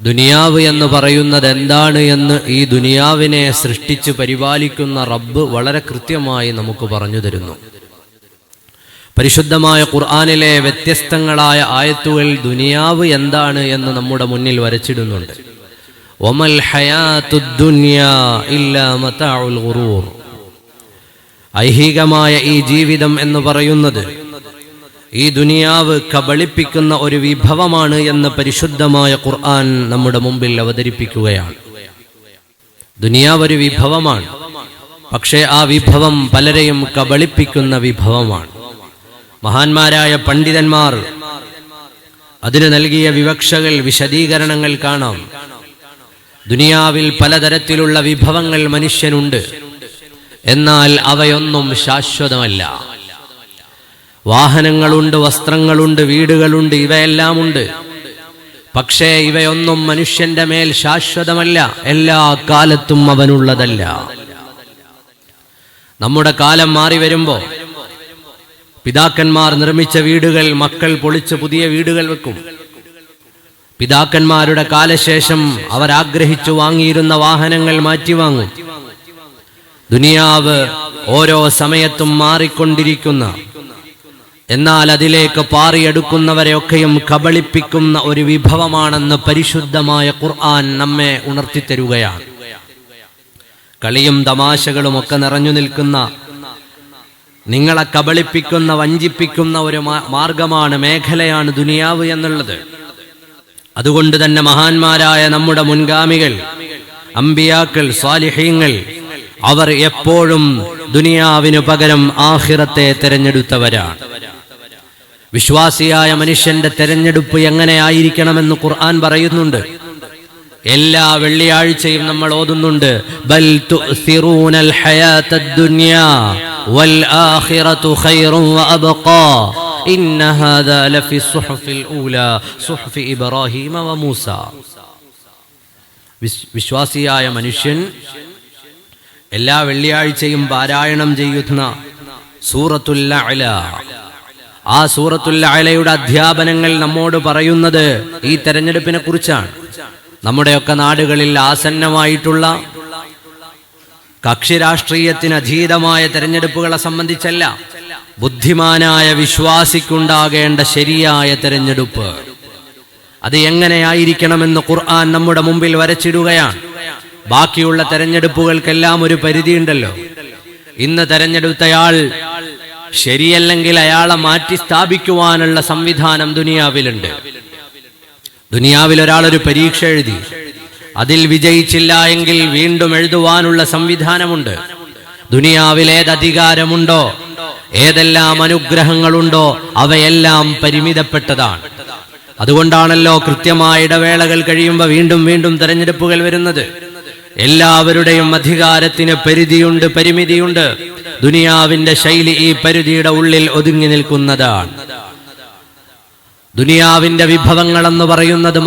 ദുനിയാവ് എന്ന് പറയുന്നത് എന്താണ് എന്ന് ഈ ദുനിയാവിനെ സൃഷ്ടിച്ച് പരിപാലിക്കുന്ന റബ്ബ് വളരെ കൃത്യമായി നമുക്ക് പറഞ്ഞു തരുന്നു. പരിശുദ്ധമായ ഖുർആാനിലെ വ്യത്യസ്തങ്ങളായ ആയത്തുകൾ ദുനിയാവ് എന്താണ് എന്ന് നമ്മുടെ മുന്നിൽ വരച്ചിടുന്നുണ്ട്. ഒമൽ ഐഹികമായ ഈ ജീവിതം എന്ന് പറയുന്നത് ഈ ദുനിയാവ് കബളിപ്പിക്കുന്ന ഒരു വിഭവമാണ് എന്ന് പരിശുദ്ധമായ ഖുർആൻ നമ്മുടെ മുമ്പിൽ അവതരിപ്പിക്കുകയാണ്. ദുനിയാവ് ഒരു വിഭവമാണ്. പക്ഷേ ആ വിഭവം പലരെയും കബളിപ്പിക്കുന്ന വിഭവമാണ്. മഹാന്മാരായ പണ്ഡിതന്മാർ അതിന് നൽകിയ വിവക്ഷകൾ വിശദീകരണങ്ങൾ കാണാം. ദുനിയാവിൽ പലതരത്തിലുള്ള വിഭവങ്ങൾ മനുഷ്യനുണ്ട്. എന്നാൽ അവയൊന്നും ശാശ്വതമല്ല. വാഹനങ്ങളുണ്ട് വസ്ത്രങ്ങളുണ്ട് വീടുകളുണ്ട് ഇവയെല്ലാമുണ്ട്. പക്ഷേ ഇവയൊന്നും മനുഷ്യന്റെ മേൽ ശാശ്വതമല്ല എല്ലാ കാലത്തും അവനുള്ളതല്ല. നമ്മുടെ കാലം മാറി വരുമ്പോ പിതാക്കന്മാർ നിർമ്മിച്ച വീടുകൾ മക്കൾ പൊളിച്ച് പുതിയ വീടുകൾ വെക്കും. പിതാക്കന്മാരുടെ കാലശേഷം അവർ ആഗ്രഹിച്ചു വാങ്ങിയിരുന്ന വാഹനങ്ങൾ മാറ്റിവാങ്ങും. ദുനിയാവ് ഓരോ സമയത്തും മാറിക്കൊണ്ടിരിക്കുന്ന എന്നാൽ അതിലേക്ക് പാറിയെടുക്കുന്നവരെയൊക്കെയും കബളിപ്പിക്കുന്ന ഒരു വിഭവമാണെന്ന് പരിശുദ്ധമായ ഖുർആൻ നമ്മെ ഉണർത്തിത്തരുകയാണ്. കളിയും തമാശകളും ഒക്കെ നിറഞ്ഞു നിൽക്കുന്ന നിങ്ങളെ കബളിപ്പിക്കുന്ന വഞ്ചിപ്പിക്കുന്ന ഒരു മാർഗമാണ് മേഖലയാണ് ദുനിയാവ് എന്നുള്ളത്. അതുകൊണ്ട് തന്നെ മഹാന്മാരായ നമ്മുടെ മുൻഗാമികൾ അമ്പിയാക്കൾ സ്വാലിഹീങ്ങൾ അവർ എപ്പോഴും ദുനിയാവിനു പകരം ആഹിറത്തെ തിരഞ്ഞെടുത്തവരാണ്. വിശ്വാസിയായ മനുഷ്യന്റെ തെരഞ്ഞെടുപ്പ് എങ്ങനെയായിരിക്കണമെന്ന് ഖുർആൻ പറയുന്നുണ്ട്. എല്ലാ വെള്ളിയാഴ്ചയും നമ്മൾ ഓതുന്നുണ്ട്. വൽ ഇന്ന ഹാദാ വിശ്വാസിയായ മനുഷ്യൻ എല്ലാ വെള്ളിയാഴ്ചയും പാരായണം ചെയ്യുന്ന സൂറത്തുൽ അഅല. ആ സൂറത്തുൽ അധ്യാപനങ്ങൾ നമ്മോട് പറയുന്നത് ഈ തെരഞ്ഞെടുപ്പിനെ കുറിച്ചാണ്. നമ്മുടെയൊക്കെ നാടുകളിൽ ആസന്നമായിട്ടുള്ള കക്ഷി രാഷ്ട്രീയത്തിന് അധീതമായ തെരഞ്ഞെടുപ്പുകളെ സംബന്ധിച്ചല്ല ബുദ്ധിമാനായ വിശ്വാസിക്കുണ്ടാകേണ്ട ശരിയായ തെരഞ്ഞെടുപ്പ്. അത് എങ്ങനെയായിരിക്കണമെന്ന് ഖുർആൻ നമ്മുടെ മുമ്പിൽ വരച്ചിടുകയാണ്. ബാക്കിയുള്ള തെരഞ്ഞെടുപ്പുകൾക്കെല്ലാം ഒരു പരിധിയുണ്ടല്ലോ. ഇന്ന് തെരഞ്ഞെടുത്തയാൾ ശരിയല്ലെങ്കിൽ അയാളെ മാറ്റി സ്ഥാപിക്കുവാനുള്ള സംവിധാനം ദുനിയാവിലുണ്ട്. ദുനിയാവിൽ ഒരാൾ ഒരു പരീക്ഷ എഴുതി. അതിൽ വിജയിച്ചില്ല എങ്കിൽ വീണ്ടും എഴുതുവാനുള്ള സംവിധാനമുണ്ട്. ദുനിയാവിൽ ഏത് അധികാരമുണ്ടോ ഏതെല്ലാം അനുഗ്രഹങ്ങളുണ്ടോ അവയെല്ലാം പരിമിതപ്പെട്ടതാണ്. അതുകൊണ്ടാണല്ലോ കൃത്യമായ ഇടവേളകൾ കഴിയുമ്പോൾ വീണ്ടും വീണ്ടും തെരഞ്ഞെടുപ്പുകൾ വരുന്നത്. എല്ലാവരുടെയും അധികാരത്തിന് പരിധിയുണ്ട് പരിമിതിയുണ്ട്. ദുനിയാവിന്റെ ശൈലി ഈ പരിധിയുടെ ഉള്ളിൽ ഒതുങ്ങി നിൽക്കുന്നതാണ്. ദുനിയാവിന്റെ വിഭവങ്ങൾ എന്ന് പറയുന്നത്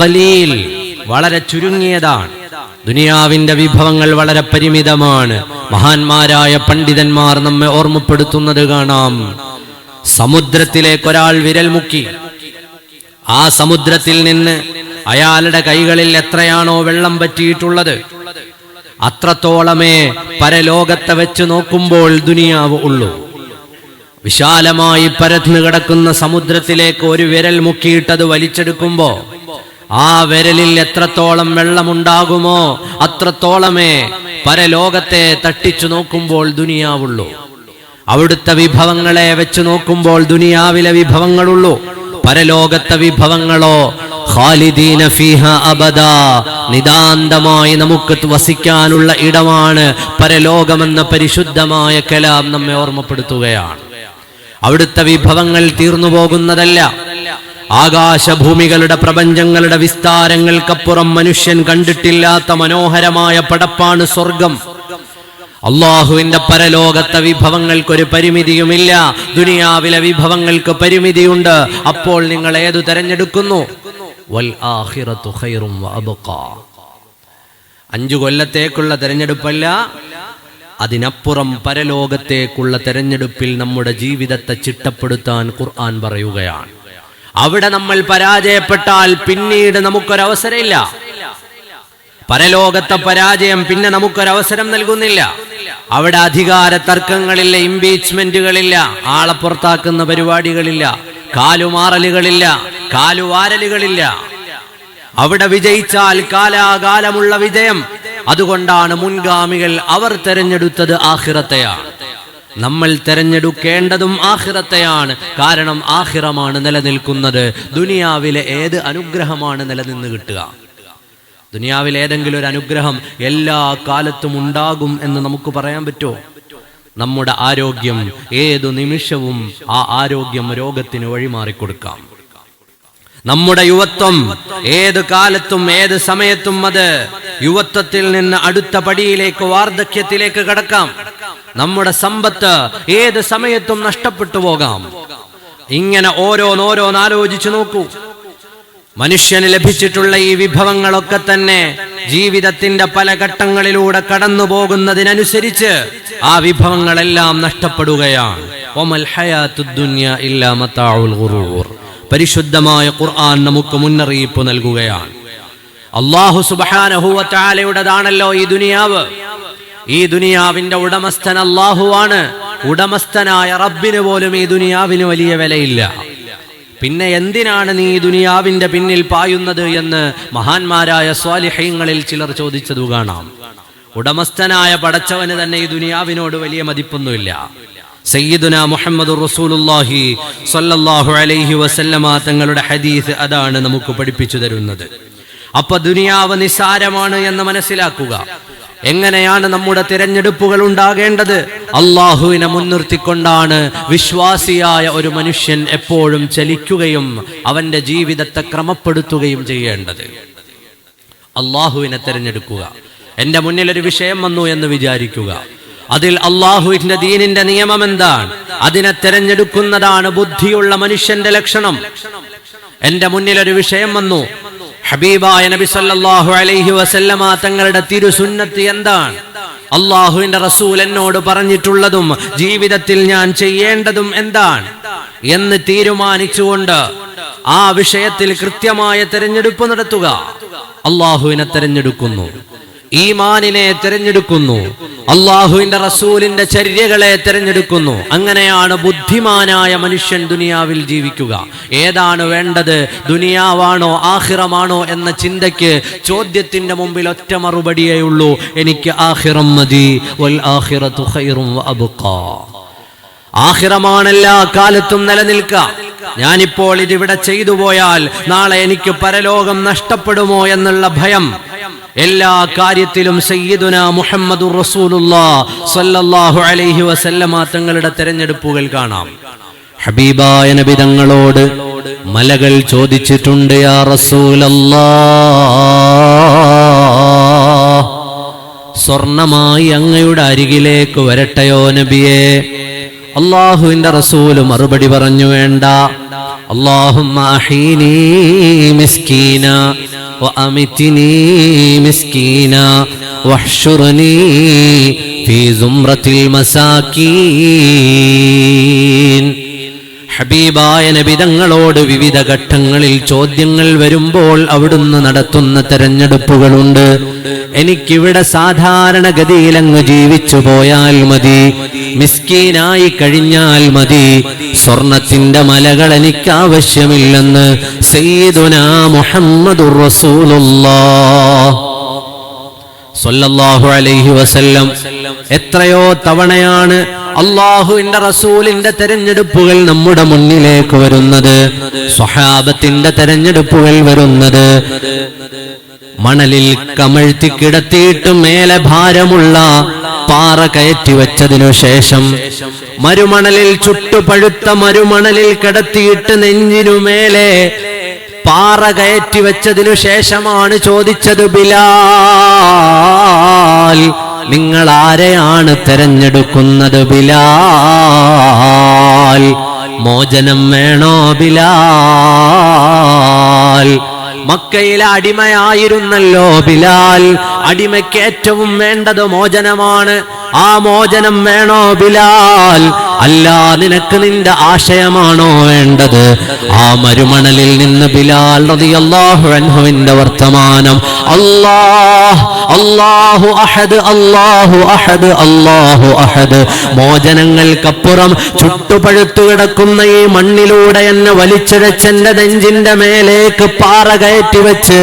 ഖലീൽ വളരെ ചുരുങ്ങിയതാണ്. ദുനിയാവിന്റെ വിഭവങ്ങൾ വളരെ പരിമിതമാണ്. മഹാന്മാരായ പണ്ഡിതന്മാർ നമ്മെ ഓർമ്മപ്പെടുത്തുന്നത് കാണാം. സമുദ്രത്തിലേക്ക് ഒരാൾ വിരൽ മുക്കി ആ സമുദ്രത്തിൽ നിന്ന് അയാളുടെ കൈകളിൽ എത്രയാണോ വെള്ളം പറ്റിയിട്ടുള്ളത്. അത്രത്തോളമേ പരലോകത്തെ വെച്ച് നോക്കുമ്പോൾ ദുനിയാവ് ഉള്ളൂ. വിശാലമായി പരന്നു കിടക്കുന്ന സമുദ്രത്തിലേക്ക് ഒരു വിരൽ മുക്കിയിട്ടത് വലിച്ചെടുക്കുമ്പോ ആ വിരലിൽ എത്രത്തോളം വെള്ളമുണ്ടാകുമോ അത്രത്തോളമേ പരലോകത്തെ തട്ടിച്ചു നോക്കുമ്പോൾ ദുനിയാവുള്ളൂ. അവിടുത്തെ വിഭവങ്ങളെ വെച്ച് നോക്കുമ്പോൾ ദുനിയാവിലെ വിഭവങ്ങളുള്ളൂ. പരലോകത്തെ വിഭവങ്ങളോ ഖാലിദീന ഫീഹ അബദ. നിതാന്തമായി നമുക്ക് വസിക്കാനുള്ള ഇടമാണ് പരലോകമെന്ന പരിശുദ്ധമായ കലാം നമ്മെ ഓർമ്മപ്പെടുത്തുകയാണ്. അവിടുത്തെ വിഭവങ്ങൾ തീർന്നു പോകുന്നതല്ല. ആകാശഭൂമികളുടെ പ്രപഞ്ചങ്ങളുടെ വിസ്താരങ്ങൾക്കപ്പുറം മനുഷ്യൻ കണ്ടിട്ടില്ലാത്ത മനോഹരമായ പടപ്പാണ് സ്വർഗം. അള്ളാഹുവിന്റെ പരലോകത്തെ വിഭവങ്ങൾക്കൊരു പരിമിതിയുമില്ല. ദുനിയാവിലെ വിഭവങ്ങൾക്ക് പരിമിതിയുണ്ട്. അപ്പോൾ നിങ്ങൾ ഏതു തെരഞ്ഞെടുക്കുന്നു? വൽ ആഖിറത്തു ഖൈറും. അഞ്ചു കൊല്ലത്തേക്കുള്ള തെരഞ്ഞെടുപ്പല്ല അതിനപ്പുറം പരലോകത്തേക്കുള്ള തെരഞ്ഞെടുപ്പിൽ നമ്മുടെ ജീവിതത്തെ ചിട്ടപ്പെടുത്താൻ ഖുർആൻ പറയുകയാണ്. അവിടെ നമ്മൾ പരാജയപ്പെട്ടാൽ പിന്നീട് നമുക്കൊരവസരമില്ല. പരലോകത്തെ പരാജയം പിന്നെ നമുക്കൊരവസരം നൽകുന്നില്ല. അവിടെ അധികാര തർക്കങ്ങളില്ല ഇംപീച്ച്മെന്റുകളില്ല ആളെ പുറത്താക്കുന്ന പരിപാടികളില്ല കാലുമാറലുകളില്ല കാലുവാരലുകളില്ല. അവിടെ വിജയിച്ചാൽ കാലാകാലമുള്ള വിജയം. അതുകൊണ്ടാണ് മുൻഗാമികൾ അവർ തെരഞ്ഞെടുത്തത് ആഹിറത്തെയാണ്. നമ്മൾ തെരഞ്ഞെടുക്കേണ്ടതും ആഹിറത്തെയാണ്. കാരണം ആഹിറമാണ് നിലനിൽക്കുന്നത്. ദുനിയാവിലെ ഏത് അനുഗ്രഹമാണ് നിലനിന്ന് കിട്ടുക? ദുനിയാവിൽ ഏതെങ്കിലും ഒരു അനുഗ്രഹം എല്ലാ കാലത്തും ഉണ്ടാകും എന്ന് നമുക്ക് പറയാൻ പറ്റുമോ നമ്മുടെ ആരോഗ്യം ഏതു നിമിഷവും ആ ആരോഗ്യം രോഗത്തിന് വഴിമാറിക്കൊടുക്കാം. നമ്മുടെ യുവത്വം ഏത് കാലത്തും ഏത് സമയത്തും അത് യുവത്വത്തിൽ നിന്ന് അടുത്ത പടിയിലേക്ക് വാർദ്ധക്യത്തിലേക്ക് കടക്കാം. നമ്മുടെ സമ്പത്ത് ഏത് സമയത്തും നഷ്ടപ്പെട്ടു പോകാം. ഇങ്ങനെ ഓരോന്നോരോന്ന് ആലോചിച്ചു നോക്കൂ. മനുഷ്യന് ലഭിച്ചിട്ടുള്ള ഈ വിഭവങ്ങളൊക്കെ തന്നെ ജീവിതത്തിന്റെ പല ഘട്ടങ്ങളിലൂടെ കടന്നു പോകുന്നതിനനുസരിച്ച് ആ വിഭവങ്ങളെല്ലാം നഷ്ടപ്പെടുകയാണ്. ഒമൽ ഹയാത്തുദ് ദുനിയ ഇല്ലാ മത്താവുൽ. പരിശുദ്ധമായ ഖുർആൻ നമുക്ക് മുന്നറിയിപ്പ് നൽകുകയാണ്. അള്ളാഹു സുബാനഹുവറ്റാലയുടേതാണല്ലോ ഈ ദുനിയാവ്. ഈ ദുനിയാവിന്റെ ഉടമസ്ഥൻ അള്ളാഹുവാണ് ഉടമസ്ഥനായ റബ്ബിന് പോലും ഈ ദുനിയാവിന് വലിയ വിലയില്ല. പിന്നെ എന്തിനാണ് നീ ദുനിയാവിന്റെ പിന്നിൽ പായുന്നത് എന്ന് മഹാന്മാരായ സ്വാലിഹ്യങ്ങളിൽ ചിലർ ചോദിച്ചതു കാണാം. ഉടമസ്ഥനായ പടച്ചവന് തന്നെ ഈ ദുനിയാവിനോട് വലിയ മതിപ്പൊന്നുമില്ല. സയ്യിദുന മുഹമ്മദ് റസൂലുല്ലാഹി സല്ലല്ലാഹു അലൈഹി വസല്ലമ തങ്ങളുടെ ഹദീസ് അതാണ് നമുക്ക് പഠിപ്പിച്ചു തരുന്നത്. അപ്പൊ ദുനിയാവ് നിസാരമാണ് എന്ന് മനസ്സിലാക്കുക. എങ്ങനെയാണ് നമ്മുടെ തിരഞ്ഞെടുപ്പുകൾ ഉണ്ടാകേണ്ടത്? അള്ളാഹുവിനെ മുൻനിർത്തിക്കൊണ്ടാണ് വിശ്വാസിയായ ഒരു മനുഷ്യൻ എപ്പോഴും ചലിക്കുകയും അവന്റെ ജീവിതത്തെ ക്രമപ്പെടുത്തുകയും ചെയ്യേണ്ടത്. അള്ളാഹുവിനെ തിരഞ്ഞെടുക്കുക. എന്റെ മുന്നിൽ ഒരു വിഷയം വന്നു എന്ന് വിചാരിക്കുക. അതിൽ അള്ളാഹുവിന്റെ ദീനിന്റെ നിയമം എന്താണ് അതിനെ തെരഞ്ഞെടുക്കുന്നതാണ് ബുദ്ധിയുള്ള മനുഷ്യന്റെ ലക്ഷണം. എന്റെ മുന്നിൽ ഒരു വിഷയം വന്നു. ഹബീബായ നബി സല്ലല്ലാഹു അലൈഹി വസല്ലമ തങ്ങളുടെ തിരുസുന്നത്ത് എന്താണ് അള്ളാഹുവിന്റെ റസൂൽ എന്നോട് പറഞ്ഞിട്ടുള്ളതും ജീവിതത്തിൽ ഞാൻ ചെയ്യേണ്ടതും എന്താണ് എന്ന് തീരുമാനിച്ചുകൊണ്ട് ആ വിഷയത്തിൽ കൃത്യമായ തെരഞ്ഞെടുപ്പ് നടത്തുക. അള്ളാഹുവിനെ തിരഞ്ഞെടുക്കുന്നു. ഈമാനിനെ തിരഞ്ഞെടുക്കുന്നു. അള്ളാഹുവിന്റെ റസൂലിന്റെ ചര്യകളെ തിരഞ്ഞെടുക്കുന്നു. അങ്ങനെയാണ് ബുദ്ധിമാനായ മനുഷ്യൻ ദുനിയാവിൽ ജീവിക്കുക. ഏതാണ് വേണ്ടത്? ദുനിയാവാണോ ആഹിറമാണോ എന്ന ചിന്തയ്ക്ക് ചോദ്യത്തിന്റെ മുമ്പിൽ ഒറ്റ മറുപടിയേ ഉള്ളൂ. എനിക്ക് ആഹിറം മതി. വൽ എല്ലാ കാലത്തും നിലനിൽക്കുക. ഞാനിപ്പോൾ ഇതിവിടെ ചെയ്തു പോയാൽ നാളെ എനിക്ക് പരലോകം നഷ്ടപ്പെടുമോ എന്നുള്ള ഭയം എല്ലാ കാര്യത്തിലും സയ്യിദുന മുഹമ്മദ് സല്ലല്ലാഹു അലൈഹി വസല്ലമ തങ്ങളുടെ തെരഞ്ഞെടുപ്പുകൾ കാണാം. ഹബീബായ നബി തങ്ങളോട് മലകൾ ചോദിച്ചിട്ടുണ്ട് യാ റസൂലല്ലാ സ്വർണമായി അങ്ങയുടെ അരികിലേക്ക് വരട്ടയോ നബിയെ? അള്ളാഹുവിന്റെ റസൂൽ മറുപടി പറഞ്ഞു വേണ്ട. അള്ളാഹും وأمتني مسكينا واحشرني في زمرة المساكين. ഹബീബായ നബിതങ്ങളോട് വിവിധ ഘട്ടങ്ങളിൽ ചോദ്യങ്ങൾ വരുമ്പോൾ അവിടുന്ന് നടത്തുന്ന തെരഞ്ഞെടുപ്പുകളുണ്ട്. എനിക്കിവിടെ സാധാരണഗതിയിലങ്ങ് ജീവിച്ചു പോയാൽ മതി. മിസ്കീനായി കഴിഞ്ഞാൽ മതി. സ്വർണത്തിന്റെ മലകൾ എനിക്ക് ആവശ്യമില്ലെന്ന് സയ്യിദുനാ അലൈഹി വസല്ലം. എത്രയോ തവണയാണ് അള്ളാഹുവിന്റെ റസൂലിന്റെ തെരഞ്ഞെടുപ്പുകൾ നമ്മുടെ മുന്നിലേക്ക് വരുന്നത്. സ്വഹാബത്തിന്റെ തെരഞ്ഞെടുപ്പുകൾ വരുന്നത്. മണലിൽ കമഴ്ത്തി കിടത്തിയിട്ട് മേലെ ഭാരമുള്ള പാറ കയറ്റി വെച്ചതിനു ശേഷം മരുമണലിൽ ചുട്ടുപഴുത്ത മരുമണലിൽ കിടത്തിയിട്ട് നെഞ്ചിനു മേലെ പാറ കയറ്റി വെച്ചതിനു ശേഷമാണ് ചോദിച്ചത് ബിലാൽ നിങ്ങൾ ആരെയാണ് തെരഞ്ഞെടുക്കുന്നത് ബിലാൽ? മോചനം വേണോ ബിലാൽ? മക്കയിൽ അടിമയായിരുന്നല്ലോ ബിലാൽ. അടിമയ്ക്ക് ഏറ്റവും വേണ്ടത് മോചനമാണ്. ആ മോചനം വേണോ ബിലാൽ? അല്ല നിനക്ക് നിന്റെ ആശയമാണോ വേണ്ടത്? ആ മരുമണലിൽ നിന്ന് ബിലാൽ റളിയല്ലാഹു അൻഹുവിന്റെ വർത്തമാനം അല്ലാഹ് അല്ലാഹു അഹദ് അല്ലാഹു അഹദ് അല്ലാഹു അഹദ്. മോചനങ്ങൾക്കപ്പുറം ചുട്ടുപഴുത്തു കിടക്കുന്ന ഈ മണ്ണിലൂടെ എന്നെ വലിച്ചിഴച്ചെന്റെ നെഞ്ചിന്റെ മേലേക്ക് പാറ കയറ്റി വെച്ച്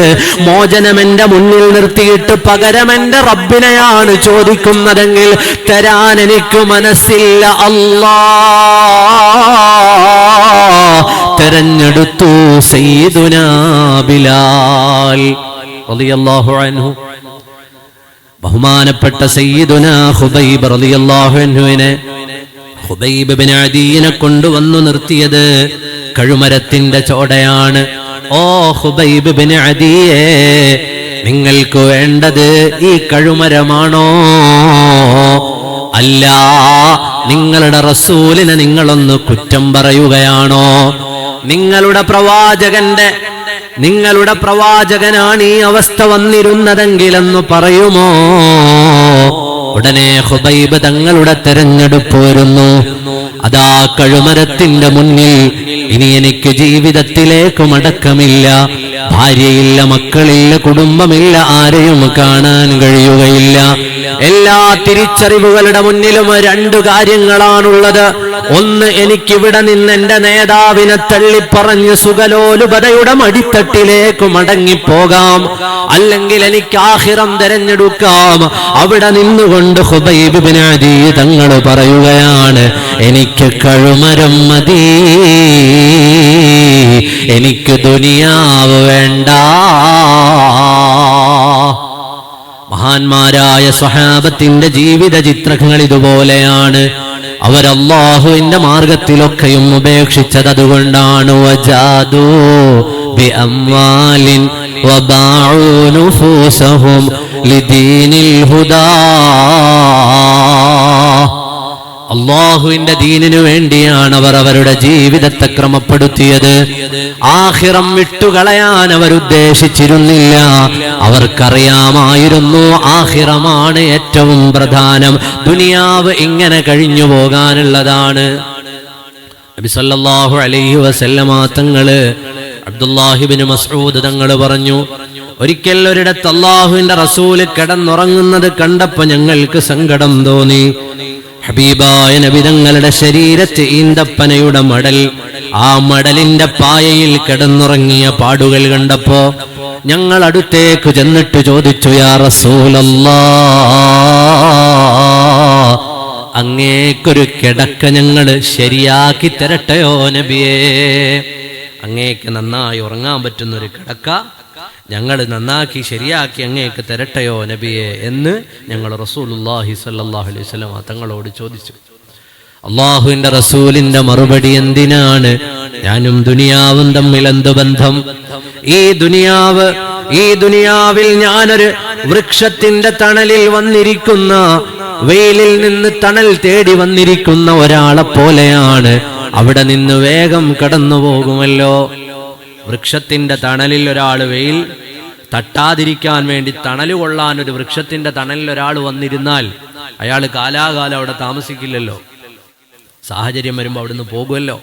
മോചനം എന്റെ മുന്നിൽ നിർത്തിയിട്ട് പകരം എന്റെ റബ്ബിനെയാണ് ചോദിക്കുന്നതെങ്കിൽ തരാൻ എനിക്ക് മനസ്സില്ല അല്ലാ. തെരഞ്ഞെടുത്തു ബിലാൽ റളിയല്ലാഹു അൻഹു. ബഹുമാനപ്പെട്ട സയ്യിദുന ഹുബൈബ് റളിയല്ലാഹു അൻഹുവിനെ ഹുബൈബ് ബിൻ അദീനെ കൊണ്ടുവന്നു നിർത്തിയത് കഴുമരത്തിന്റെ ചോടയാണ്. ഓ ഹുബൈബ് ബിൻ അദിയേ നിങ്ങൾക്ക് വേണ്ടത് ഈ കഴുമരമാണോ? അല്ല നിങ്ങളുടെ റസൂലിനെ നിങ്ങളൊന്ന് കുറ്റം പറയുകയാണോ? നിങ്ങളുടെ പ്രവാചകന്റെ നിങ്ങളുടെ പ്രവാചകനാണ് ഈ അവസ്ഥ വന്നിരുന്നതെങ്കിലെന്ന് പറയുമോ? ഉടനെ ഹുബൈബ് തങ്ങളുടെ തെരഞ്ഞെടുപ്പ് വരുന്നു. അതാ കഴുമരത്തിന്റെ മുന്നിൽ ഇനി എനിക്ക് ജീവിതത്തിലേക്ക് മടക്കമില്ല. ഭാര്യയില്ല മക്കളില്ല കുടുംബമില്ല ആരെയും കാണാൻ കഴിയുകയില്ല. എല്ലാ തിരിച്ചറിവുകളുടെ മുന്നിലും രണ്ടു കാര്യങ്ങളാണുള്ളത്. ഒന്ന് എനിക്കിവിടെ നിന്ന് എന്റെ നേതാവിനെ തള്ളിപ്പറഞ്ഞ് സുഖലോലുപതയുടെ മടിത്തട്ടിലേക്ക് മടങ്ങിപ്പോകാം. അല്ലെങ്കിൽ എനിക്ക് ആഹിറം തെരഞ്ഞെടുക്കാം. അവിടെ നിന്നുകൊണ്ട് ഹുബൈബ് ബിൻ അദീ തങ്ങൾ പറയുകയാണ് എനിക്ക് കഴുമരം മതി. എനിക്ക് ദുനിയാവ് വേണ്ട. മഹാന്മാരായ സ്വഹാബത്തിന്റെ ജീവിത ചിത്രങ്ങൾ ഇതുപോലെയാണ്. അവരല്ലാഹുവിന്റെ മാർഗത്തിലൊക്കെയും ഉപേക്ഷിച്ചത് അതുകൊണ്ടാണ്. വബാഉ നുഫൂസഹും ലിദീനിൽ ഹുദാ. അള്ളാഹുവിന്റെ ദീനിനു വേണ്ടിയാണ് അവർ അവരുടെ ജീവിതത്തെ ക്രമപ്പെടുത്തിയത്. ആഹിറം വിട്ടുകളയാൻ അവർ ഉദ്ദേശിച്ചിരുന്നില്ല. അവർക്കറിയാമായിരുന്നു ആഹിറമാണ് ഏറ്റവും പ്രധാനം. ദുനിയാവ് ഇങ്ങനെ കഴിഞ്ഞു പോകാനുള്ളതാണ്. നബി സല്ലല്ലാഹു അലൈഹി വസല്ലമ തങ്ങൾ അബ്ദുല്ലാഹിബിന് മസൂദ് തങ്ങൾ പറഞ്ഞു ഒരിക്കൽ ഒരിടത്ത് അള്ളാഹുവിന്റെ റസൂൽ കിടന്നുറങ്ങുന്നത് കണ്ടപ്പോ ഞങ്ങൾക്ക് സങ്കടം തോന്നി. ഹബീബായ നബിതങ്ങളുടെ ശരീരത്ത് ഈന്തപ്പനയുടെ മടൽ. ആ മടലിന്റെ പായയിൽ കിടന്നുറങ്ങിയ പാടുകൾ കണ്ടപ്പോ ഞങ്ങൾ അടുത്തേക്ക് ചെന്നിട്ട് ചോദിച്ചു യാ റസൂലല്ലാ അങ്ങേക്കൊരു കിടക്ക ഞങ്ങൾ ശരിയാക്കി തരട്ടെയോ നബിയേ? അങ്ങേക്ക് നന്നായി ഉറങ്ങാൻ പറ്റുന്ന ഒരു കിടക്ക ഞങ്ങൾ നന്നാക്കി ശരിയാക്കി അങ്ങേക്ക് തരട്ടയോ നബിയെ എന്ന് ഞങ്ങൾ റസൂലുല്ലാഹി സല്ലാഹു അലൈഹി വസല്ലം തങ്ങളോട് ചോദിച്ചു. അള്ളാഹുവിന്റെ റസൂലിന്റെ മറുപടി എന്തിനാണ്? ഞാനും ദുനിയാവും തമ്മിൽ എന്ത് ബന്ധം? ഈ ദുനിയാവ് ഈ ദുനിയാവിൽ ഞാനൊരു വൃക്ഷത്തിന്റെ തണലിൽ വന്നിരിക്കുന്ന വെയിലിൽ നിന്ന് തണൽ തേടി വന്നിരിക്കുന്ന ഒരാളെ പോലെയാണ്. അവിടെ നിന്ന് വേഗം കടന്നു പോകുമല്ലോ വൃക്ഷത്തിന്റെ തണലിൽ ഒരാൾ വെയിൽ തട്ടാതിരിക്കാൻ വേണ്ടി തണൽ കൊള്ളാൻ ഒരു വൃക്ഷത്തിന്റെ തണലിൽ ഒരാൾ വന്നിരുന്നാൽ അയാൾ കാലാകാലം അവിടെ താമസിക്കില്ലല്ലോ. സാഹചര്യം വരുമ്പോൾ അവിടുന്ന് പോകുമല്ലോ.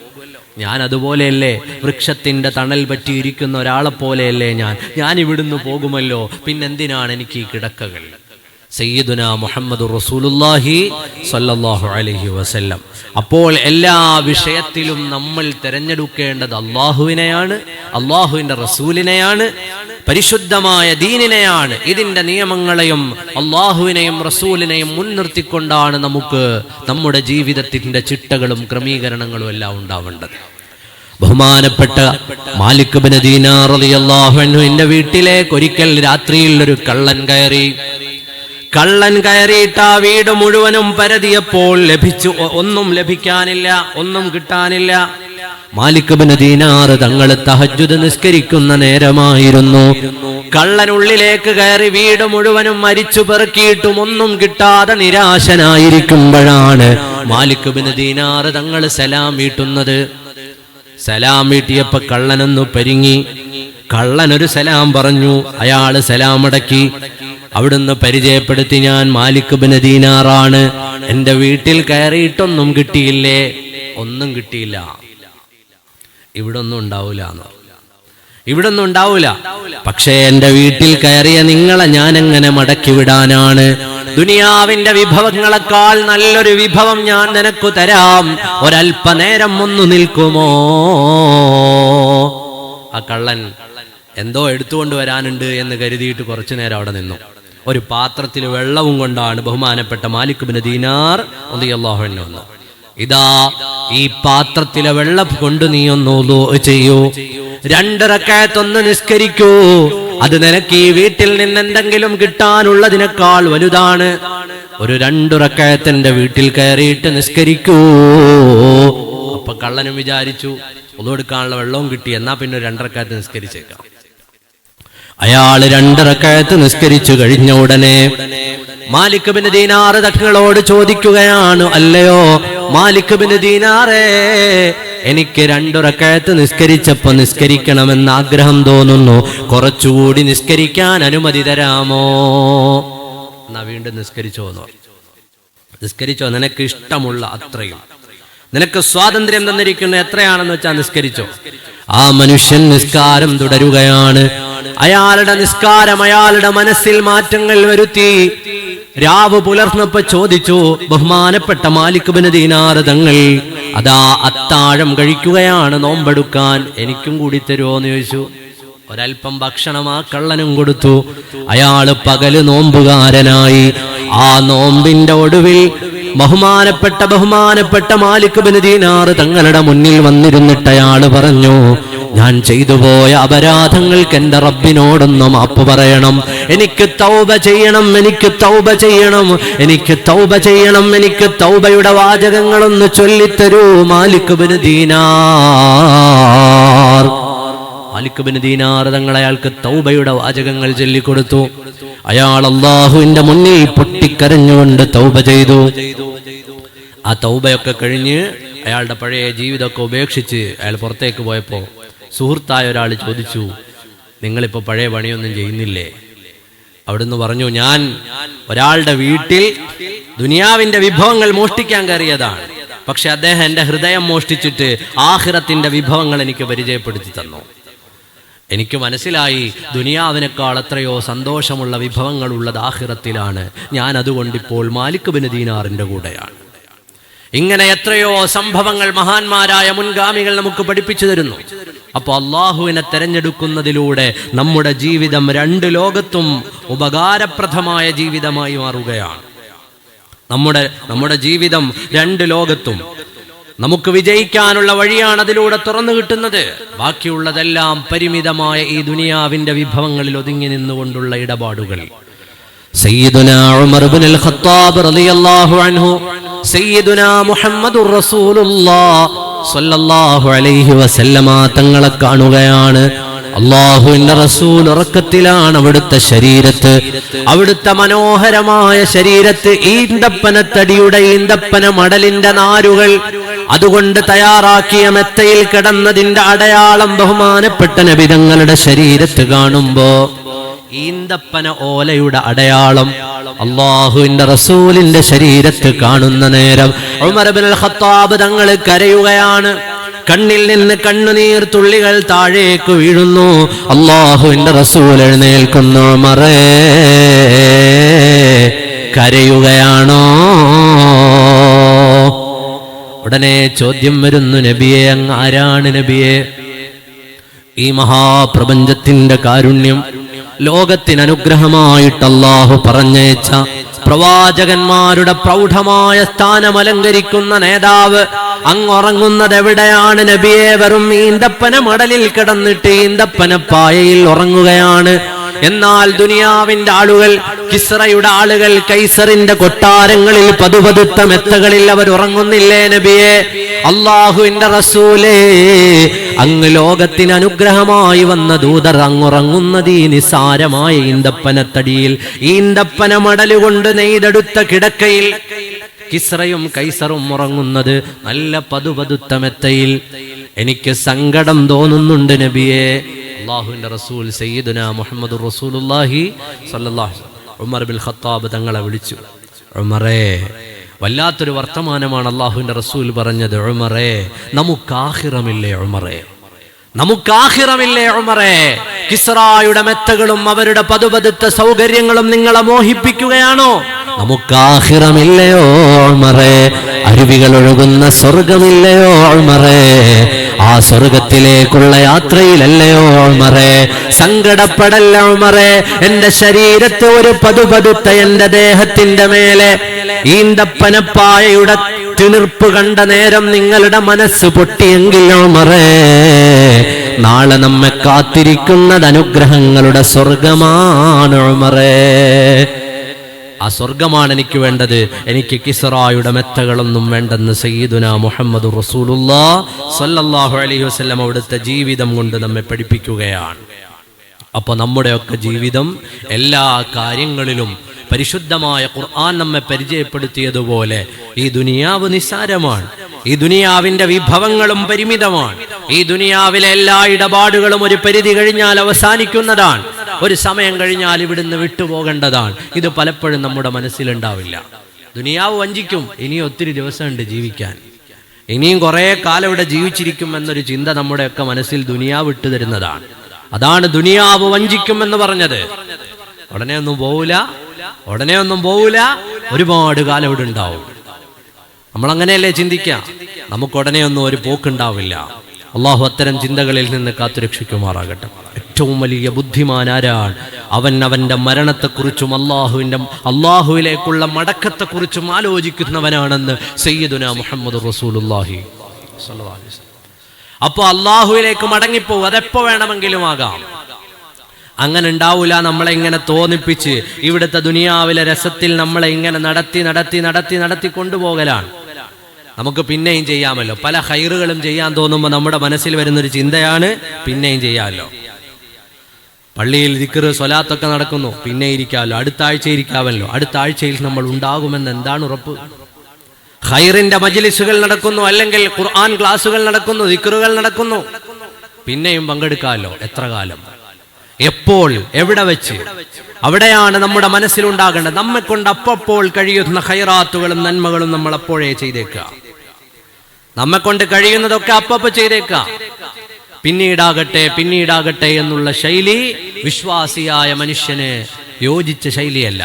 ഞാൻ അതുപോലെയല്ലേ വൃക്ഷത്തിന്റെ തണൽ പറ്റിയിരിക്കുന്ന ഒരാളെ പോലെയല്ലേ ഞാൻ. ഞാൻ ഇവിടുന്ന് പോകുമല്ലോ. പിന്നെന്തിനാണ് എനിക്ക് ഈ കിടക്കകൾ? സയ്യിദുന മുഹമ്മദ് റസൂലുല്ലാഹി സല്ലല്ലാഹു അലൈഹി വസല്ലം. അപ്പോൾ എല്ലാ വിഷയത്തിലും നമ്മൾ തിരഞ്ഞെടുക്കേണ്ടത് അള്ളാഹുവിനെയാണ് അള്ളാഹുവിന്റെ റസൂലിനെയാണ് പരിശുദ്ധമായ ദീനിനെയാണ്. ഇതിന്റെ നിയമങ്ങളെയും അള്ളാഹുവിനെയും റസൂലിനെയും മുൻനിർത്തിക്കൊണ്ടാണ് നമുക്ക് നമ്മുടെ ജീവിതത്തിന്റെ ചിട്ടകളും ക്രമീകരണങ്ങളും എല്ലാം ഉണ്ടാവേണ്ടത്. ബഹുമാനപ്പെട്ട മാലിക് ബിൻ ദീനാർ റളിയല്ലാഹു എന്റെ വീട്ടിലേക്ക് ഒരിക്കൽ രാത്രിയിൽ ഒരു കള്ളൻ കയറി കള്ളൻ കയറിയിട്ട് ആ വീട് മുഴുവനും പരതിയപ്പോൾ ലഭിച്ചു. ഒന്നും ലഭിക്കാനില്ല ഒന്നും കിട്ടാനില്ല. മാലിക് ബിൻ ദീനാർ തങ്ങൾ തഹജുദ് നിസ്കരിക്കുന്ന നേരമായിരുന്നു. കള്ളനുള്ളിലേക്ക് കയറി വീട് മുഴുവനും മരിച്ചു പെറുക്കിയിട്ടും ഒന്നും കിട്ടാതെ നിരാശനായിരിക്കുമ്പോഴാണ് മാലിക് ബിൻ ദീനാർ തങ്ങൾ സലാം വീട്ടുന്നത്. സലാം വീട്ടിയപ്പോ കള്ളനൊന്നു പരിങ്ങി. കള്ളനൊരു സലാം പറഞ്ഞു. അയാൾ സലാം അടക്കി അവിടുന്ന് പരിചയപ്പെടുത്തി ഞാൻ മാലിക് ദീനാറാണ്. എന്റെ വീട്ടിൽ കയറിയിട്ടൊന്നും കിട്ടിയില്ലേ? ഒന്നും കിട്ടിയില്ല. ഇവിടെ ഒന്നും ഉണ്ടാവൂല ഇവിടെ ഒന്നും ഉണ്ടാവൂല. പക്ഷേ എന്റെ വീട്ടിൽ കയറിയ നിങ്ങളെ ഞാൻ എങ്ങനെ മടക്കി വിടാനാണ്? ദുനിയാവിന്റെ വിഭവങ്ങളെക്കാൾ നല്ലൊരു വിഭവം ഞാൻ നിനക്ക് തരാം. ഒരല്പനേരം ഒന്ന് നിൽക്കുമോ? ആ കള്ളൻ എന്തോ എടുത്തുകൊണ്ട് വരാനുണ്ട് എന്ന് കരുതിയിട്ട് കുറച്ചു നേരം അവിടെ നിന്നു. ഒരു പാത്രത്തിൽ വെള്ളവും കൊണ്ടാണ് ബഹുമാനപ്പെട്ട മാലിക് ബിൻ ദീനാർ അള്ളാഹുവിന് വന്നു ഇതാ ഈ പാത്രത്തിലെ വെള്ളം കൊണ്ട് നീ ഒന്ന് ചെയ്യൂ. രണ്ടിറക്കത്തൊന്ന് നിസ്കരിക്കൂ. അത് നിനക്ക് ഈ വീട്ടിൽ നിന്ന് എന്തെങ്കിലും കിട്ടാനുള്ളതിനേക്കാൾ വലുതാണ്. ഒരു രണ്ടുറക്കയത്തിന്റെ വീട്ടിൽ കയറിയിട്ട് നിസ്കരിക്കൂ. അപ്പൊ കള്ളനും വിചാരിച്ചു ഒതുകൊടുക്കാനുള്ള വെള്ളവും കിട്ടി എന്നാ പിന്നെ ഒരു രണ്ടരക്കാലത്ത് നിസ്കരിച്ചേക്കാം. അയാൾ രണ്ടിറക്കയത്ത് നിസ്കരിച്ചു കഴിഞ്ഞ ഉടനെ മാലിക് ബിൻ ദീനാറ് തങ്ങളോട് ചോദിക്കുകയാണ് അല്ലയോ മാലിക് ബിൻ ദീനാറേ എനിക്ക് രണ്ടുറക്കയത്ത് നിസ്കരിച്ചപ്പോ നിസ്കരിക്കണമെന്ന് ആഗ്രഹം തോന്നുന്നു. കുറച്ചുകൂടി നിസ്കരിക്കാൻ അനുമതി തരാമോ? എന്നാ വീണ്ടും നിസ്കരിച്ചോ നിസ്കരിച്ചോ നിനക്ക് ഇഷ്ടമുള്ള അത്രയും. നിനക്ക് സ്വാതന്ത്ര്യം തന്നിരിക്കുന്ന എത്രയാണെന്ന് വെച്ചാൽ നിസ്കരിച്ചോ? ആ മനുഷ്യൻ നിസ്കാരം തുടരുകയാണ്. അയാളുടെ നിസ്കാരം അയാളുടെ മനസ്സിൽ മാറ്റങ്ങൾ വരുത്തി. രാവ് പുലർന്നപ്പോ ചോദിച്ചു ബഹുമാനപ്പെട്ട മാലിക് ദീനാർ തങ്ങൾ അതാ അത്താഴം കഴിക്കുകയാണ് നോമ്പെടുക്കാൻ എനിക്കും കൂടി തരുമോ എന്ന് ചോദിച്ചു. ഒരൽപ്പം ഭക്ഷണം ആ കള്ളനും കൊടുത്തു. അയാൾ പകൽ നോമ്പുകാരനായി. ആ നോമ്പിന്റെ ഒടുവിൽ ബഹുമാനപ്പെട്ട ബഹുമാനപ്പെട്ട മാലിക് ബിൻ ദീനാർ തങ്ങളുടെ മുന്നിൽ വന്നിരുന്നിട്ട് അയാൾ പറഞ്ഞു ഞാൻ ചെയ്തുപോയ അപരാധങ്ങൾക്ക് എന്റെ റബ്ബിനോടൊന്ന് മാപ്പ് പറയണം. എനിക്ക് തൗബ ചെയ്യണം എനിക്ക് തൗബ ചെയ്യണം എനിക്ക് തൗബ ചെയ്യണം എനിക്ക് തൗബയുടെ വാചകങ്ങളൊന്ന് ചൊല്ലിത്തരൂ Malik bin Dinar. Malik Dinar തങ്ങൾ അയാൾക്ക് തൗബയുടെ വാചകങ്ങൾ ചൊല്ലിക്കൊടുത്തു. അയാൾ അള്ളാഹുവിന്റെ മുന്നിൽ പൊട്ടിക്കരഞ്ഞുകൊണ്ട് തൗബ ചെയ്തു. ആ തൗബയൊക്കെ കഴിഞ്ഞ് അയാളുടെ പഴയ ജീവിതമൊക്കെ ഉപേക്ഷിച്ച് അയാൾ പുറത്തേക്ക് പോയപ്പോ സുഹൃത്തായ ഒരാൾ ചോദിച്ചു നിങ്ങളിപ്പോ പഴയ പണിയൊന്നും ചെയ്യുന്നില്ലേ? അവിടുന്ന് പറഞ്ഞു ഞാൻ ഒരാളുടെ വീട്ടിൽ ദുനിയാവിന്റെ വിഭവങ്ങൾ മോഷ്ടിക്കാൻ കയറിയതാണ്. പക്ഷെ അദ്ദേഹം എന്റെ ഹൃദയം മോഷ്ടിച്ചിട്ട് ആഹിറത്തിന്റെ വിഭവങ്ങൾ എനിക്ക് പരിചയപ്പെടുത്തി തന്നു. എനിക്ക് മനസ്സിലായി ദുനിയാവിനേക്കാൾ എത്രയോ സന്തോഷമുള്ള വിഭവങ്ങൾ ഉള്ളത് ആഹിറത്തിലാണ്. ഞാൻ അതുകൊണ്ടിപ്പോൾ മാലിക് ബിൻ ദീനാറിന്റെ കൂടെയാണ്. ഇങ്ങനെ എത്രയോ സംഭവങ്ങൾ മഹാന്മാരായ മുൻഗാമികൾ നമുക്ക് പഠിപ്പിച്ചു തരുന്നു. അപ്പോൾ അള്ളാഹുവിനെ തെരഞ്ഞെടുക്കുന്നതിലൂടെ നമ്മുടെ ജീവിതം രണ്ട് ലോകത്തും ഉപകാരപ്രദമായ ജീവിതമായി മാറുകയാണ്. നമ്മുടെ നമ്മുടെ ജീവിതം രണ്ട് ലോകത്തും. നമുക്ക് വിജയിക്കാനുള്ള വഴിയാണ് അതിലൂടെ തുറന്നു കിട്ടുന്നത്. ബാക്കിയുള്ളതെല്ലാം പരിമിതമായ ഈ ദുനിയാവിന്റെ വിഭവങ്ങളിൽ ഒതുങ്ങി നിന്നുകൊണ്ടുള്ള ഇടപാടുകൾ. സയ്യിദുനാ ഉമർ ഇബ്നുൽ ഖത്താബ് റളിയല്ലാഹു അൻഹു സയ്യിദുനാ മുഹമ്മദുർ റസൂലുള്ളാ സ്വല്ലല്ലാഹു അലൈഹി വസല്ലമ തങ്ങളെ കാണുകയാണ്. അള്ളാഹുവിന്റെ റസൂൽ ഉറക്കത്തിലാണ് അവിടുത്തെ ശരീരത്ത്. അവിടുത്തെ മനോഹരമായ ശരീരത്ത് ഈന്തപ്പനത്തടിയുടെ ഈന്തപ്പന മടലിന്റെ നാരുകൾ. അതുകൊണ്ട് തയ്യാറാക്കിയ മെത്തയിൽ കിടന്നതിന്റെ അടയാളം ബഹുമാനപ്പെട്ട നബിതങ്ങളുടെ ശരീരത്ത് കാണുമ്പോ ഈന്തപ്പന ഓലയുടെ അടയാളം അള്ളാഹുവിന്റെ റസൂലിന്റെ ശരീരത്ത് കാണുന്ന നേരം ഉമർ ഇബ്നുൽ ഖത്താബ് തങ്ങൾ കരയുകയാണ്. കണ്ണിൽ നിന്ന് കണ്ണുനീർ തുള്ളികൾ താഴേക്ക് വീഴുന്നു. അള്ളാഹുവിന്റെ റസൂൽ എഴുന്നേൽക്കുന്നു മറേ കരയുകയാണോ? ഉടനെ ചോദ്യം വരുന്നു നബിയെ അങ്ങ് ആരാണ് നബിയെ? ഈ മഹാപ്രപഞ്ചത്തിന്റെ കാരുണ്യം ലോകത്തിന് അനുഗ്രഹമായിട്ട് അള്ളാഹു പറഞ്ഞയച്ച പ്രവാചകന്മാരുടെ പ്രൗഢമായ സ്ഥാനം അലങ്കരിക്കുന്ന നേതാവ് അങ്ങുറങ്ങുന്നത് എവിടെയാണ് നബിയെ വെറും ഈന്തപ്പന മടലിൽ കിടന്നിട്ട് ഈന്തപ്പന പായയിൽ ഉറങ്ങുകയാണ്. എന്നാൽ ദുനിയാവിന്റെ ആളുകൾ കിസ്റയുടെ ആളുകൾ കൈസറിന്റെ കൊട്ടാരങ്ങളിൽ പതുപതുത്ത മെത്തകളിൽ അവർ ഉറങ്ങുന്നില്ലേ നബിയെ? അള്ളാഹുവിന്റെ റസൂലേ അങ്ങ് ലോകത്തിന് അനുഗ്രഹമായി വന്ന ദൂതർ അങ്ങുറങ്ങുന്നത് ഈ നിസാരമായ ഈന്തപ്പനത്തടിയിൽ. ഈന്തപ്പന മടലുകൊണ്ട് നെയ്തെടുത്ത കിടക്കയിൽ കിസ്രയും കൈസറും ഉറങ്ങുന്നത് നല്ല പതുപതുത്ത മെത്തയിൽ എനിക്ക് സങ്കടം തോന്നുന്നുണ്ട് നബിയെ. അള്ളാഹുവിന്റെ റസൂൽ സയ്യിദുന മുഹമ്മദ് സ്വല്ലല്ലാഹു ഉമർ ബിൽ ഖത്താബ് തങ്ങളെ വിളിച്ചു. ഉമറേ വല്ലാത്തൊരു വർത്തമാനമാണ് അള്ളാഹുവിന്റെ റസൂൽ പറഞ്ഞത് ഉമറേ നമുക്ക് ആഹിറമില്ലേ ഉമറേ? നമുക്ക് ആഹിറമില്ലേ ഉമറേ? കിസ്റായുടെ മെത്തകളും അവരുടെ പതുപതുത്ത സൗകര്യങ്ങളും നിങ്ങളെ മോഹിപ്പിക്കുകയാണോ? നമുക്ക് ആഹിറമില്ലയോ ഉമറേ? അരുവികൾ ഒഴുകുന്ന സ്വർഗമില്ലയോ ഉമറേ? ആ സ്വർഗത്തിലേക്കുള്ള യാത്രയിലല്ലയോ ഉമറേ? സങ്കടപ്പെടല്ല ഉമറേ. എന്റെ ശരീരത്തെ ഒരു പതുപതുത്ത എന്റെ ദേഹത്തിന്റെ മേലെ ഈന്തപ്പനപ്പായയുടെ തിണർപ്പ് കണ്ട നേരം നിങ്ങളുടെ മനസ്സ് പൊട്ടിയെങ്കിൽ ഉമറേ നാളെ നമ്മെ കാത്തിരിക്കുന്നത് അനുഗ്രഹങ്ങളുടെ സ്വർഗമാണ് ഉമറേ. ആ സ്വർഗമാണ് എനിക്ക് വേണ്ടത്. എനിക്ക് കിസറായുടെ മെത്തകളൊന്നും വേണ്ടെന്ന് സയ്യിദുന മുഹമ്മദ് റസൂലുല്ലാ സല്ലല്ലാഹു അലൈഹി വസല്ലം അവിടുത്തെ ജീവിതം കൊണ്ട് നമ്മെ പഠിപ്പിക്കുകയാണ്. അപ്പൊ നമ്മുടെയൊക്കെ ജീവിതം എല്ലാ കാര്യങ്ങളിലും പരിശുദ്ധമായ ഖുർആൻ നമ്മെ പരിചയപ്പെടുത്തിയതുപോലെ ഈ ദുനിയാവ് നിസ്സാരമാണ്. ഈ ദുനിയാവിന്റെ വിഭവങ്ങളും പരിമിതമാണ്. ഈ ദുനിയാവിലെ എല്ലാ ഇടപാടുകളും ഒരു പരിധി കഴിഞ്ഞാൽ അവസാനിക്കുന്നതാണ്. ഒരു സമയം കഴിഞ്ഞാൽ ഇവിടുന്ന് വിട്ടുപോകേണ്ടതാണ്. ഇത് പലപ്പോഴും നമ്മുടെ മനസ്സിലുണ്ടാവില്ല. ദുനിയാവ് വഞ്ചിക്കും. ഇനി ഒത്തിരി ദിവസമുണ്ട് ജീവിക്കാൻ. ഇനിയും കുറേ കാലം ഇവിടെ ജീവിച്ചിരിക്കും എന്നൊരു ചിന്ത നമ്മുടെയൊക്കെ മനസ്സിൽ ദുനിയാവ് ഇട്ടു തരുന്നതാണ്. അതാണ് ദുനിയാവ് വഞ്ചിക്കും എന്ന് പറഞ്ഞത്. ഉടനെ ഒന്നും പോവില്ല ഉടനെ ഒന്നും പോവില്ല ഒരുപാട് കാലം ഇവിടെ ഉണ്ടാവും. നമ്മൾ അങ്ങനെയല്ലേ ചിന്തിക്കാം? നമുക്ക് ഉടനെ ഒന്നും ഒരു പോക്കുണ്ടാവില്ല. അള്ളാഹു അത്തരം ചിന്തകളിൽ നിന്ന് കാത്തുരക്ഷിക്കുമാറാകട്ടെ. ഏറ്റവും വലിയ ബുദ്ധിമാൻ ആരാണ്? അവൻ അവന്റെ മരണത്തെക്കുറിച്ചും അള്ളാഹുവിന്റെ അള്ളാഹുവിലേക്കുള്ള മടക്കത്തെക്കുറിച്ചും ആലോചിക്കുന്നവനാണെന്ന് സയ്യിദുന മുഹമ്മദ് റസൂലുല്ലാഹി അപ്പോൾ അള്ളാഹുവിലേക്ക് മടങ്ങിപ്പോവും. അതെപ്പോ വേണമെങ്കിലും ആകാം. അങ്ങനെ ഉണ്ടാവൂല. നമ്മളെ ഇങ്ങനെ തോന്നിപ്പിച്ച് ഇവിടുത്തെ ദുനിയാവിലെ രസത്തിൽ നമ്മളെ ഇങ്ങനെ നടത്തി നടത്തി നടത്തി നടത്തി കൊണ്ടുപോകലാണ്. നമുക്ക് പിന്നെയും ചെയ്യാമല്ലോ. പല ഹൈറുകളും ചെയ്യാൻ തോന്നുമ്പോൾ നമ്മുടെ മനസ്സിൽ വരുന്നൊരു ചിന്തയാണ് പിന്നെയും ചെയ്യാമല്ലോ പള്ളിയിൽ ദിക്കറ് സ്വലാത്തൊക്കെ നടക്കുന്നു പിന്നെ ഇരിക്കാമല്ലോ അടുത്ത ആഴ്ച ഇരിക്കാമല്ലോ. അടുത്ത ആഴ്ചയിൽ നമ്മൾ ഉണ്ടാകുമെന്ന് എന്താണ് ഉറപ്പ്? ഹൈറിന്റെ മജ്ലിസുകൾ നടക്കുന്നു അല്ലെങ്കിൽ ഖുർആൻ ക്ലാസുകൾ നടക്കുന്നു ദിക്കറുകൾ നടക്കുന്നു. പിന്നെയും പങ്കെടുക്കാമല്ലോ എത്ര കാലം? എപ്പോൾ? എവിടെ വെച്ച്? അവിടെയാണ് നമ്മുടെ മനസ്സിലുണ്ടാകേണ്ടത്. നമ്മെ കൊണ്ട് അപ്പപ്പോൾ കഴിയുന്ന ഹൈറാത്തുകളും നന്മകളും നമ്മൾ അപ്പോഴേ ചെയ്തേക്കുക. നമ്മെ കൊണ്ട് കഴിയുന്നതൊക്കെ അപ്പപ്പൊ ചെയ്തേക്കാം. പിന്നീടാകട്ടെ പിന്നീടാകട്ടെ എന്നുള്ള ശൈലി വിശ്വാസിയായ മനുഷ്യന് യോജിച്ച ശൈലിയല്ല.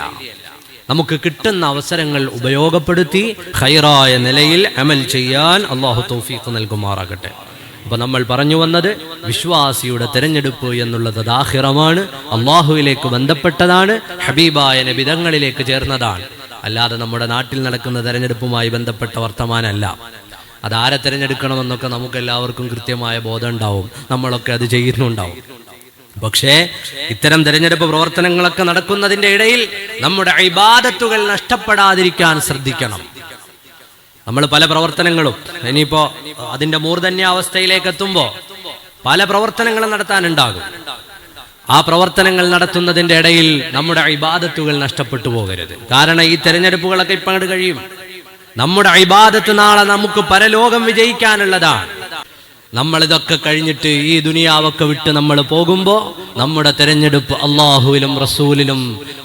നമുക്ക് കിട്ടുന്ന അവസരങ്ങൾ ഉപയോഗപ്പെടുത്തി ഹൈറായ നിലയിൽ അമൽ ചെയ്യാൻ അള്ളാഹു തൗഫീഖ് നൽകുമാറാകട്ടെ. അപ്പൊ നമ്മൾ പറഞ്ഞു വന്നത് വിശ്വാസിയുടെ തെരഞ്ഞെടുപ്പ് എന്നുള്ളത് ദാഹിറമാണ് അള്ളാഹുവിലേക്ക് ബന്ധപ്പെട്ടതാണ് ഹബീബായ നബിതങ്ങളിലേക്ക് ചേർന്നതാണ്. അല്ലാതെ നമ്മുടെ നാട്ടിൽ നടക്കുന്ന തെരഞ്ഞെടുപ്പുമായി ബന്ധപ്പെട്ട വർത്തമാനമല്ല. അതാരെ തിരഞ്ഞെടുക്കണമെന്നൊക്കെ നമുക്ക് എല്ലാവർക്കും കൃത്യമായ ബോധം ഉണ്ടാവും നമ്മളൊക്കെ അത് ചെയ്യുന്നുണ്ടാവും. പക്ഷേ ഇത്തരം തിരഞ്ഞെടുപ്പ് പ്രവർത്തനങ്ങളൊക്കെ നടക്കുന്നതിന്റെ ഇടയിൽ നമ്മുടെ ഇബാദത്തുകൾ നഷ്ടപ്പെടാതിരിക്കാൻ ശ്രദ്ധിക്കണം. നമ്മൾ പല പ്രവർത്തനങ്ങളും ഇനിയിപ്പോ അതിന്റെ മൂർധന്യാവസ്ഥയിലേക്ക് എത്തുമ്പോ പല പ്രവർത്തനങ്ങളും നടത്താനുണ്ടാകും. ആ പ്രവർത്തനങ്ങൾ നടത്തുന്നതിന്റെ ഇടയിൽ നമ്മുടെ ഇബാദത്തുകൾ നഷ്ടപ്പെട്ടു പോകരുത്. കാരണം ഈ തെരഞ്ഞെടുപ്പുകളൊക്കെ ഇപ്പം കഴിയും. നമ്മുടെ ഇബാദത്ത് നാളെ നമുക്ക് പരലോകം വിജയിക്കാനുള്ളതാണ്. നമ്മൾ ഇതൊക്കെ കഴിഞ്ഞിട്ട് ഈ ദുനിയാവൊക്കെ വിട്ട് നമ്മൾ പോകുമ്പോൾ നമ്മുടെ തെരഞ്ഞെടുപ്പ് അള്ളാഹുവിലും റസൂലിലും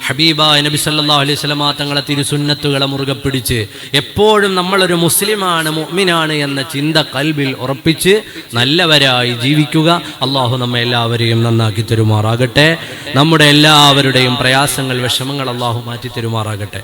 ഹബീബ നബി സല്ലാ അലൈഹി സ്വലമാ തങ്ങളെ തിരുസുന്നത്തുകളെ മുറുകെ പിടിച്ച് എപ്പോഴും നമ്മളൊരു മുസ്ലിമാണ് മുഅ്മിനാണ് എന്ന ചിന്ത കൽബിൽ ഉറപ്പിച്ച് നല്ലവരായി ജീവിക്കുക അള്ളാഹു നമ്മെ എല്ലാവരെയും നന്നാക്കി തരുമാറാകട്ടെ. നമ്മുടെ എല്ലാവരുടെയും പ്രയാസങ്ങൾ വിഷമങ്ങൾ അള്ളാഹു മാറ്റി തരുമാറാകട്ടെ